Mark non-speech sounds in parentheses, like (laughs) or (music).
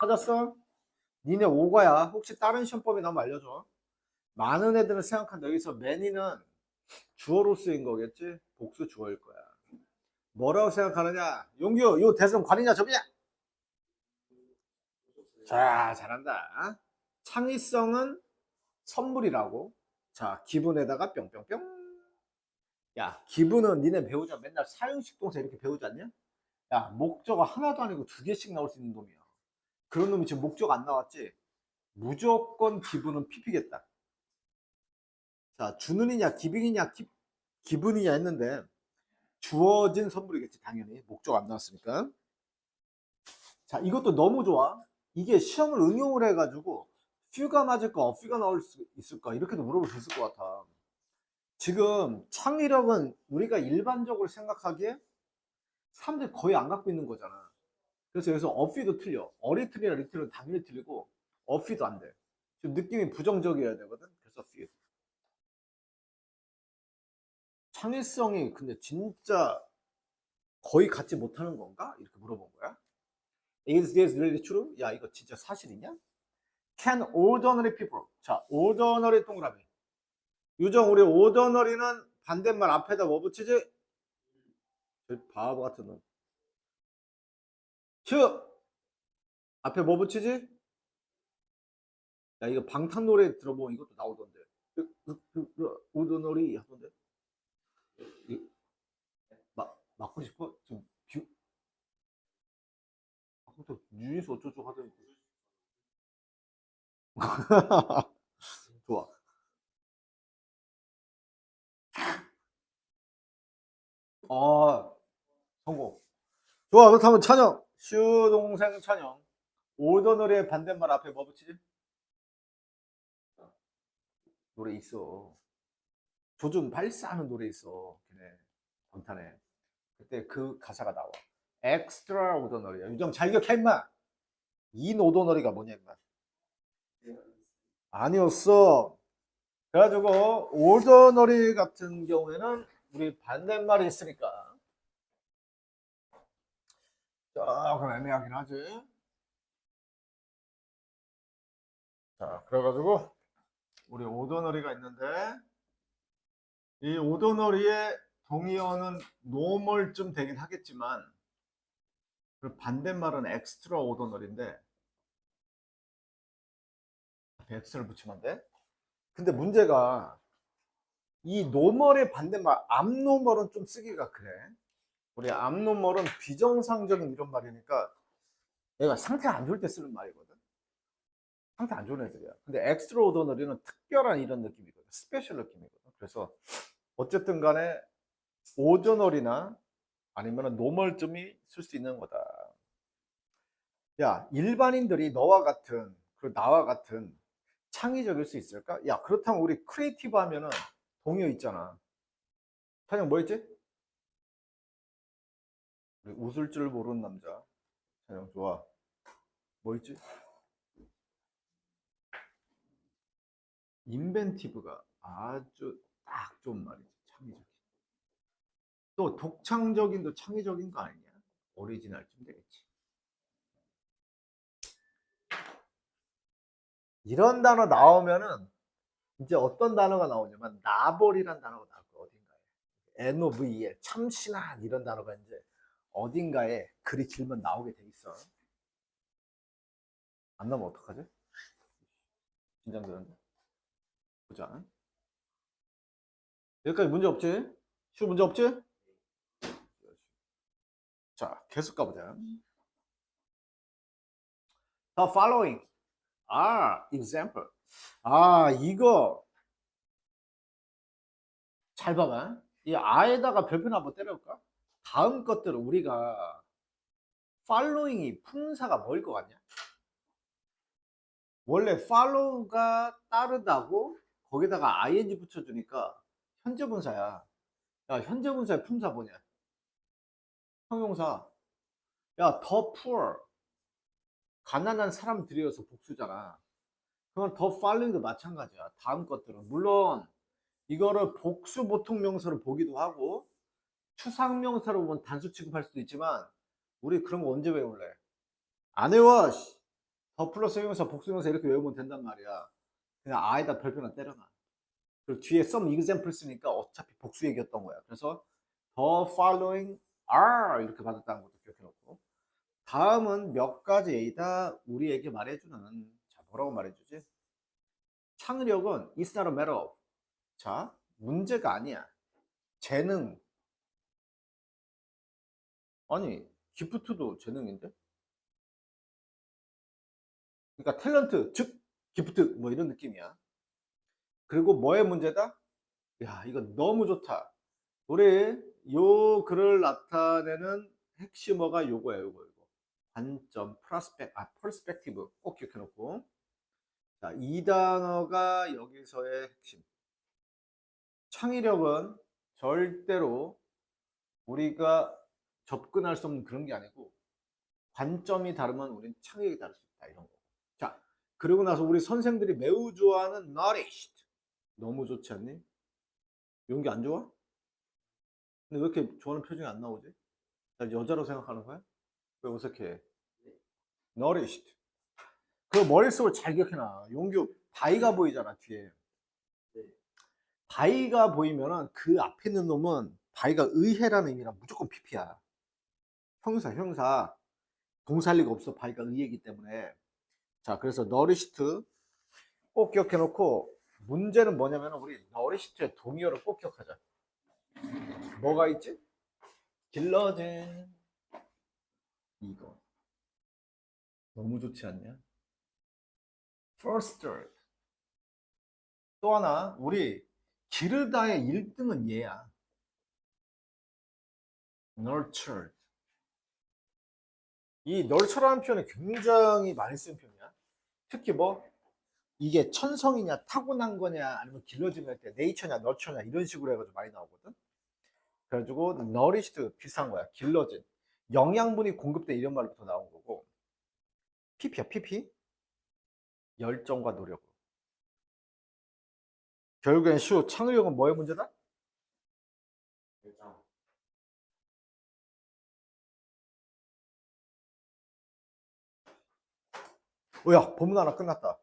찾았어? 니네 오거야. 혹시 다른 시험법이 나면 알려줘. 많은 애들은 생각한다. 여기서 many는 주어로 쓰인 거겠지? 복수 주어일 거야. 뭐라고 생각하느냐? 용규, 요 대선 관이냐 접이냐? 자, 잘한다. 창의성은 선물이라고. 자, 기분에다가 뿅뿅뿅. 야, 기분은 니네 배우자 맨날 사용식 동사 이렇게 배우지 않냐? 야, 목적어 하나도 아니고 두 개씩 나올 수 있는 놈이야. 그런 놈이 지금 목적 안 나왔지? 무조건 기분은 PP겠다. 자, 주는이냐, 기빙이냐, 기, 기분이냐 했는데, 주어진 선물이겠지, 당연히. 목적 안 나왔으니까. 자, 이것도 너무 좋아. 이게 시험을 응용을 해가지고, 퓨가 맞을까, 어퓨가 나올 수 있을까, 이렇게도 물어볼 수 있을 것 같아. 지금 창의력은 우리가 일반적으로 생각하기에 사람들이 거의 안 갖고 있는 거잖아. 그래서 여기서 어피도 틀려. 어리틀이나 리틀은 당연히 틀리고 어피도 안 돼. 지금 느낌이 부정적이어야 되거든. 그래서 피. 창의성이 근데 진짜 거의 갖지 못하는 건가? 이렇게 물어본 거야. Is this really true? 야 이거 진짜 사실이냐? Can ordinary people 자 ordinary 동그라미 유정 우리 ordinary는 반대말 앞에다 뭐 붙이지? 저 바보 같은 놈. 휴! 앞에 뭐 붙이지? 야, 이거 방탄 노래 들어보면 이것도 나오던데. 오드너리 하던데. 이- 막, 맞고 싶어? 좀, 뷰. 아까부터 뉴스 어쩌고 하더니. (laughs) 좋아. 아, 성공. 좋아, 그렇다면 찬영. 슈 동생 찬영. 오더너리의 반대말 앞에 뭐 붙이지? 노래 있어. 조준 발사하는 노래 있어. 걔네. 방탄에. 그때 그 가사가 나와. 엑스트라 오더너리야. 유정 잘 기억해, 임마. 인 오더너리가 뭐냐, 임마. 아니었어. 그래가지고, 오더너리 같은 경우에는 우리 반대말이 있으니까. 조금 애매하긴 하지. 자, 그래가지고, 우리 오더너리가 있는데, 이 오더너리의 동의어는 노멀쯤 되긴 하겠지만, 그 반대말은 엑스트라 오더너리인데, 엑스를 붙이면 안 돼? 근데 문제가, 이 노멀의 반대말, 암노멀은 좀 쓰기가 그래. 우리 암노멀은 비정상적인 이런 말이니까 얘가 상태가 안 좋을 때 쓰는 말이거든. 상태 안 좋은 애들이야. 근데 엑스트로오더너리는 특별한 이런 느낌이거든. 스페셜 느낌이거든. 그래서 어쨌든 간에 오저널이나 아니면 노멀쯤이 쓸 수 있는 거다. 야, 일반인들이 너와 같은, 그리고 나와 같은 창의적일 수 있을까? 야, 그렇다면 우리 크리에이티브 하면은 동요 있잖아. 찬영 뭐 했지? 웃을 줄 모르는 남자. 찬영 좋아. 뭐 있지? 인벤티브가 아주 딱 좋은 말이지. 창의적인. 또 독창적인 도 창의적인 거 아니냐? 오리지널쯤 되겠지. 이런 단어 나오면은 이제 어떤 단어가 나오냐면 나벌이란 단어가 나올 거야 어딘가에 NOVE 참신한 이런 단어가 이제 어딘가에 글이 길면 나오게 돼 있어 안 나오면 어떡하지? 긴장되는데 보자 여기까지 문제 없지? 슈 문제 없지? 자 계속 가보자 The following are example 아, 이거 잘 봐봐. 이 아에다가 별표나 한번 때려볼까? 다음 것들은 우리가 following이 품사가 뭐일 것 같냐? 원래 follow가 따르다고 거기다가 ing 붙여주니까 현재 분사야. 야, 현재 분사의 품사 뭐냐? 형용사. 야, the poor. 가난한 사람들이어서 복수잖아. 그건 더 팔링도 마찬가지야. 다음 것들은 물론 이거를 복수 보통 명사로 보기도 하고 추상 명사로 보면 단수 취급할 수도 있지만 우리 그런 거 언제 외울래? 안 외워. 씨. 더 플러스 형용사 복수형용사 이렇게 외우면 된단 말이야. 그냥 아에다 별표나 때려놔. 그리고 뒤에 some example 쓰니까 어차피 복수 얘기였던 거야. 그래서 the following are 이렇게 받았다는 것도 기억해놓고 다음은 몇 가지 A다 우리에게 말해주는 자 뭐라고 말해주지? 창의력은 is not a matter of 자 문제가 아니야. 재능 아니 기프트도 재능인데? 그러니까 탤런트 즉 기프트 뭐 이런 느낌이야. 그리고 뭐의 문제다? 야 이거 너무 좋다. 우리 요 글을 나타내는 핵심어가 요거야 요거 요거. 관점, 프로스펙, 아 퍼스펙티브 꼭 기억해놓고. 자, 이 단어가 여기서의 핵심. 창의력은 절대로 우리가 접근할 수 없는 그런 게 아니고 관점이 다르면 우리는 창의력이 다를 수 있다 이런 거. 자, 그리고 나서 우리 선생들이 매우 좋아하는 nourished. 너무 좋지 않니? 게안 좋아? 근데 왜 이렇게 좋아하는 표정이 안 나오지? 나 여자로 생각하는 거야? 왜 어색해? nourished. 그 머릿속을 잘 기억해놔. 용규 바위가 보이잖아 뒤에. 바위가 보이면은 그 앞에 있는 놈은 바위가 의해라는 의미라 무조건 PP야. 형사, 형사. 동사할 리가 없어. 바위가 의해이기 때문에. 자, 그래서 너리시트 꼭 기억해 놓고 문제는 뭐냐면 우리 너리시트의 동의어를 꼭 기억하자. 뭐가 있지? 길러진 이거. 너무 좋지 않냐? fostered. 또 하나, 우리 기르다의 1등은 얘야. nurtured. 이 nurture라는 표현이 굉장히 많이 쓰는 표현이야. 특히 뭐, 이게 천성이냐, 타고난 거냐, 아니면 길러진 거할 때, 네이처냐, 너처냐, 이런 식으로 해가지고 많이 나오거든. 그래가지고, nourished 비슷한 거야. 길러진. 영양분이 공급돼 이런 말부터 나온 거고, PP야, PP. 열정과 노력으로. 결국엔 슈, 창의력은 뭐의 문제다? 결정. 어, 야, 본문 하나 끝났다.